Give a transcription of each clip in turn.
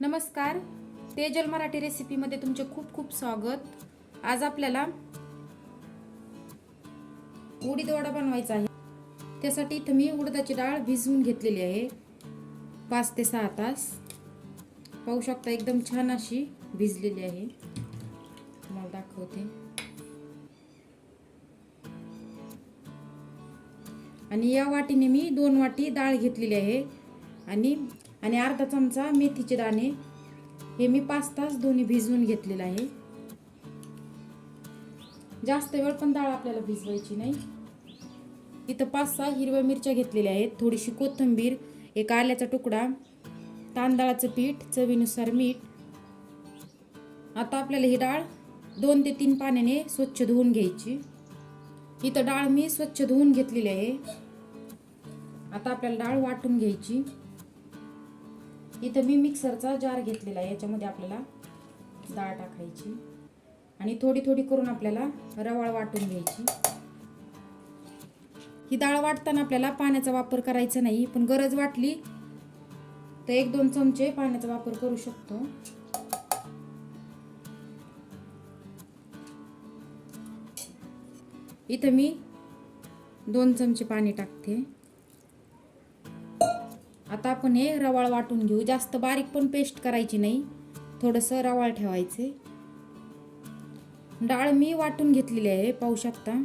नमस्कार. तेजल मराठी रेसिपीमध्ये तुमचे खूप खूप स्वागत. आज आपल्याला उडीद वडा बनवायचा आहे. त्यासाठी इथं मी उडदाची डाळ भिजवून घेतलेली आहे. पाच ते सहा तास. पाहू शकता एकदम छान अशी भिजलेली आहे. तुम्हाला दाखवते. आणि या वाटीने मी दोन वाटी डाळ घेतलेली आहे. आणि आणि अर्धा चमचा मेथीचे दाणे. हे मी पाच तास दोन्ही भिजवून घेतलेलं आहे. जास्त वेळ पण डाळ आपल्याला भिजवायची नाही. इथं पाच सहा हिरव्या मिरच्या घेतलेल्या आहेत. थोडीशी कोथिंबीर एक आल्याचा तुकडा तांदळाचं पीठ चवीनुसार मीठ. आता आपल्याला ही डाळ दोन ते तीन पाण्याने स्वच्छ धुवून घ्यायची. इथं डाळ मी स्वच्छ धुवून घेतलेली आहे. आता आपल्याला डाळ वाटून घ्यायची. इथं मी मिक्सरचा जार घेतलेला आहे. याच्यामध्ये आपल्याला डाळ टाकायची. आणि थोडी थोडी करून आपल्याला रवाळ वाटून घ्यायची. ही डाळ वाटताना आपल्याला पाण्याचा वापर करायचा नाही पण गरज वाटली तर एक दोन चमचे पाण्याचा वापर करू शकतो. इथं मी दोन चमचे पाणी टाकते. आता आपण हे रवाळ वाटून घेऊ. जास्त बारीक पण पेस्ट करायची नाही. थोडंसं रवाळ ठेवायचे. डाळ मी वाटून घेतलेली आहे पाहू शकता.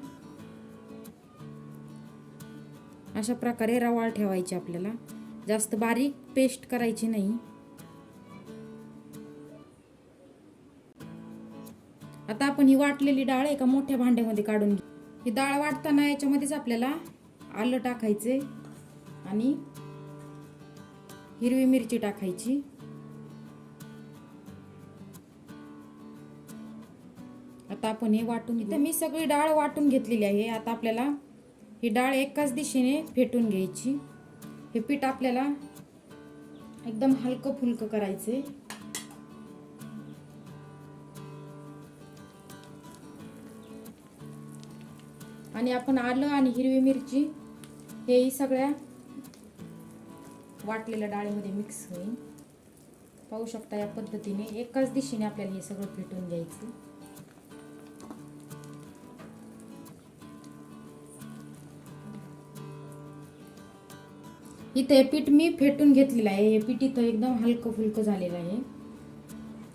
अशा प्रकारे रवाळ ठेवायची आपल्याला. जास्त बारीक पेस्ट करायची नाही. आता आपण ही वाटलेली डाळ एका मोठ्या भांड्यामध्ये काढून घेऊ. ही डाळ वाटताना याच्यामध्येच आपल्याला आलं टाकायचे आणि हिरवी मिरची टाकायची. आता आपण हे वाटून इथं मी सगळी डाळ वाटून घेतलेली आहे. आता आपल्याला ही डाळ एकाच दिशेने फेटून घ्यायची. हे पीठ आपल्याला एकदम हलकं फुलकं करायचे आणि आपण आलं आणि हिरवी मिरची हेही सगळ्या वाटलेल्या डाळीमध्ये मिक्स होईल. पाहू शकता या पद्धतीने एकाच दिशेने आपल्याला हे सगळं फेटून घ्यायचं. इथे हे पीठ मी फेटून घेतलेलं आहे. हे पीठ इथं एकदम हलकं फुलकं झालेलं आहे.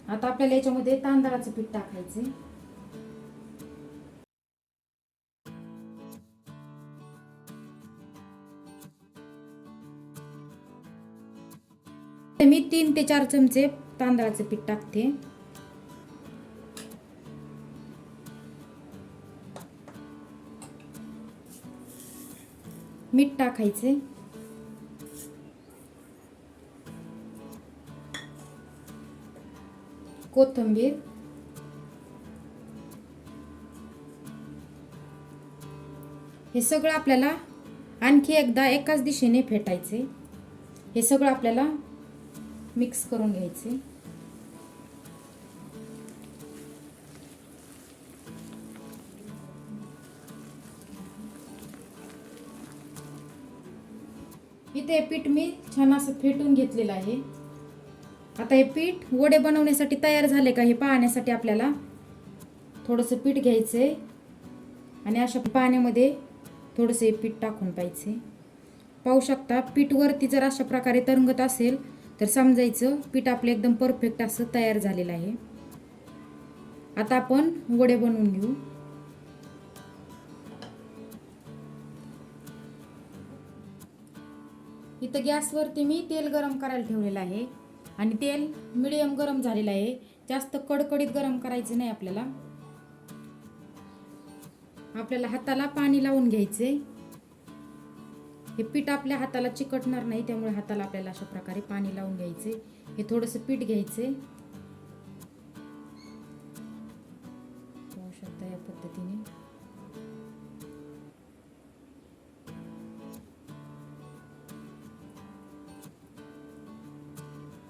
आता आपल्याला याच्यामध्ये तांदळाचं पीठ टाकायचं मी तीन ते चार चमचे तांदळाचे पीठ टाकते. मीठ टाकायचे. कोथिंबीर. हे सगळं आपल्याला आणखी एकदा एकाच दिशेने फेटायचे. हे सगळं आपल्याला मिक्स करून घ्यायचे. इथे पीठ मी छान असं फेटून घेतलेलं आहे. आता हे पीठ वडे बनवण्यासाठी तयार झाले का हे पाहण्यासाठी आपल्याला थोडंसं पीठ घ्यायचं आणि अशा पाण्यामध्ये थोडंसं हे पीठ टाकून पाहिजे पाहू शकता पीठवरती जर अशा प्रकारे तरंगत असेल तर समजायचं पीठ आपलं एकदम परफेक्ट असं तयार झालेलं आहे. आता आपण वडे बनवून घेऊ. इथं गॅसवरती मी तेल गरम करायला ठेवलेलं आहे. आणि तेल मिडियम गरम झालेलं आहे. जास्त कडकडीत गरम करायचं नाही आपल्याला. आपल्याला हाताला पाणी लावून घ्यायचे हे पीठ आपल्या हाताला चिकटणार नाही त्यामुळे हाताला आपल्याला अशा प्रकारे पाणी लावून घ्यायचे. हे थोडंसं पीठ घ्यायचे. पाहू शकता या पद्धतीने.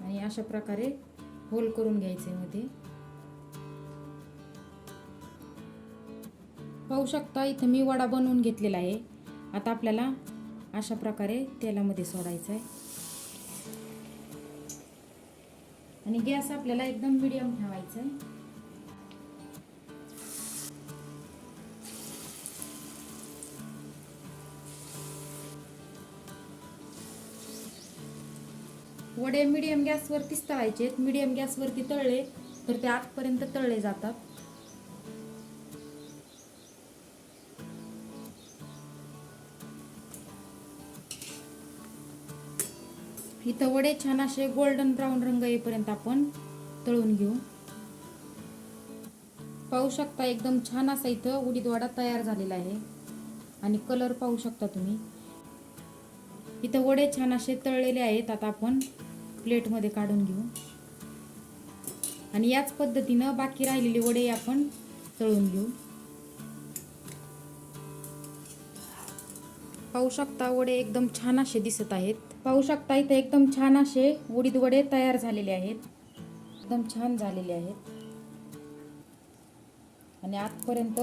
आणि अशा प्रकारे होल करून घ्यायचे मध्ये. पाहू शकता इथं मी वडा बनवून घेतलेला आहे. आता आपल्याला अशा प्रकारे तेलामध्ये सोडायचं आहे. आणि गॅस आपल्याला एकदम मिडियम ठेवायचा आहे. वडे मिडियम गॅसवरतीच तळायचे आहेत. मिडियम गॅसवरती तळले तर ते आतपर्यंत तळले जातात. इथं वडे छान असे गोल्डन ब्राऊन रंग येईपर्यंत आपण तळून घेऊ. पाहू शकता एकदम छान असा इथं उडीद वडा तयार झालेला आहे. आणि कलर पाहू शकता तुम्ही. इथं वडे छान असे तळलेले आहेत. आता आपण प्लेटमध्ये काढून घेऊ. आणि याच पद्धतीनं बाकी राहिलेले वडे आपण तळून घेऊ. पाहू शकता वडे एकदम छान असे दिसत आहेत. पाहू शकता इथे एकदम छान असे उडीद वडे तयार झालेले आहेत. एकदम छान झालेले आहेत. आणि आजपर्यंत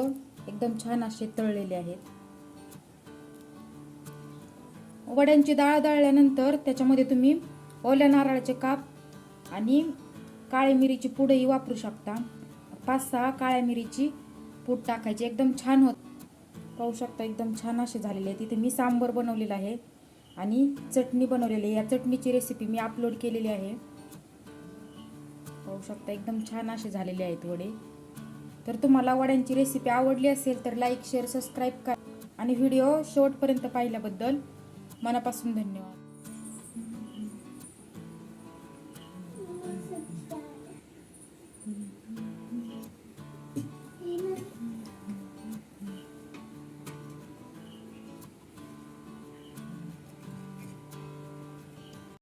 एकदम छान असे तळलेले आहेत. वड्यांची डाळ दळल्यानंतर त्याच्यामध्ये तुम्ही ओल्या नारळाचे काप आणि काळ्या मिरीची पुडही वापरू शकता. पाच सहा काळ्या मिरीची पूड टाकायची. एकदम छान होत पाहू शकता एकदम छान असे झालेले आहे. तिथे मी सांबर बनवलेलं आहे आणि चटणी बनवलेली आहे. या चटणीची रेसिपी मी अपलोड केलेली आहे. पाहू शकता एकदम छान असे झालेले आहेत वडे. तर तुम्हाला वड्यांची रेसिपी आवडली असेल तर लाईक शेअर सबस्क्राईब करा. आणि व्हिडिओ शेवटपर्यंत पाहिल्याबद्दल मनापासून धन्यवाद.